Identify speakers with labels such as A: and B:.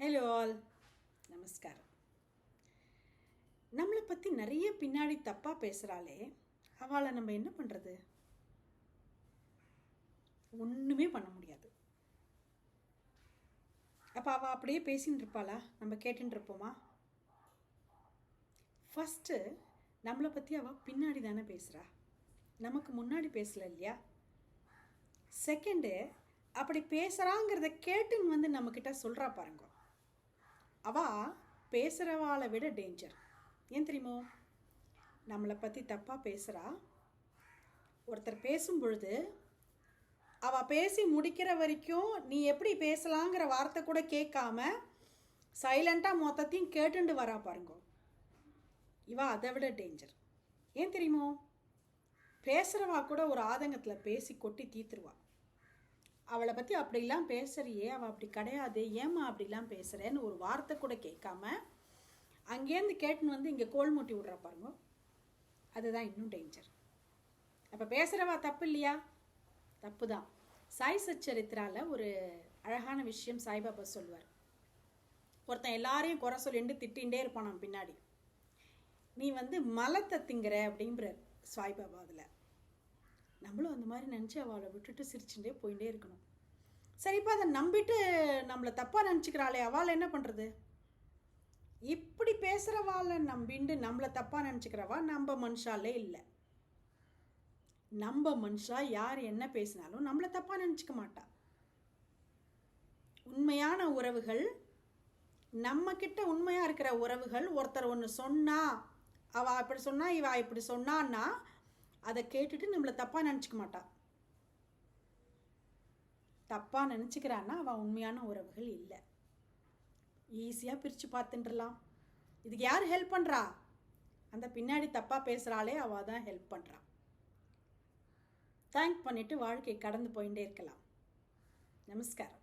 A: Hello all நமஸ்காரம் நம்மளை பற்றி நிறைய பின்னாடி தப்பாக பேசுகிறாளே அவளை நம்ம என்ன பண்ணுறது ஒன்றுமே பண்ண முடியாது. அப்போ அவள் அப்படியே பேசின்னு இருப்பாளா? நம்ம கேட்டுன்னு இருப்போமா? ஃபஸ்ட்டு நம்மளை பற்றி அவள் பின்னாடி தானே பேசுகிறா நமக்கு முன்னாடி பேசல இல்லையா? செகண்டு அப்படி பேசுகிறாங்கிறத கேட்டுன்னு வந்து நம்மக்கிட்ட சொல்கிறா பாருங்க. அவா பேசுகிறவாளை விட டேஞ்சர் ஏன் தெரியுமோ? நம்மளை பற்றி தப்பாக பேசுகிறா ஒருத்தர் பேசும் பொழுது அவள் பேசி முடிக்கிற வரைக்கும் நீ எப்படி பேசலாங்கிற வார்த்தை கூட கேட்காம சைலண்ட்டாக மொத்தத்தையும் கேட்டுண்டு வரா பாருங்க. இவா அதை விட டேஞ்சர் ஏன் தெரியுமோ? பேசுகிறவா கூட ஒரு ஆதங்கத்தில் பேசி கொட்டி தீத்துருவா. அவளை பற்றி அப்படிலாம் பேசுறியே அவள் அப்படி கிடையாது. ஏமா அப்படிலாம் பேசுகிறேன்னு ஒரு வார்த்தை கூட கேட்காம அங்கேருந்து கேட்டுன்னு வந்து இங்கே கோல் மூட்டி விட்றா பாருங்க. அதுதான் இன்னும் டேஞ்சர் அப்போ பேசுகிறவா தப்பு இல்லையா? தப்பு தான் சாய் சச்சரித்திரால ஒரு அழகான விஷயம் சாய்பாபா சொல்லுவார். ஒருத்தன் எல்லாரையும் குறை சொல்லிட்டு திட்டிகிட்டே இருப்பான் பின்னாடி. நீ வந்து மலத்தை திங்கிற அப்படிங்கிறார் சாய்பாபா அதில். நம்மளும் அந்த மாதிரி நினச்சி அவளை விட்டுட்டு சிரிச்சுட்டே போயிட்டே இருக்கணும். சரிப்பா அதை நம்பிட்டு நம்மளை தப்பாக நினச்சிக்கிறாளே அவள் என்ன பண்ணுறது இப்படி பேசுகிறவாளை நம்பிண்டு நம்மளை தப்பாக நினச்சிக்கிறவா நம்ம மனுஷாலே இல்லை. நம்ம மனுஷா யார் என்ன பேசினாலும் நம்மளை தப்பாக நினச்சிக்க மாட்டா. உண்மையான உறவுகள் நம்ம உண்மையாக இருக்கிற உறவுகள் ஒருத்தர் ஒன்று சொன்னா அவள் இப்படி சொன்னா இவா இப்படி சொன்னான்னா அதை கேட்டுட்டு நம்மளை தப்பாக நினச்சிக்க மாட்டா. தப்பாக நினச்சிக்கிறான்னா அவள் உண்மையான உறவுகள் இல்லை. ஈஸியாக பிரித்து பார்த்துட்டுலாம் இதுக்கு யார் ஹெல்ப் பண்ணுறா அந்த பின்னாடி தப்பாக பேசுகிறாளே அவள் தான் ஹெல்ப் பண்ணுறா தேங்க் பண்ணிவிட்டு வாழ்க்கை கடந்து போயிட்டே இருக்கலாம். நமஸ்காரம்.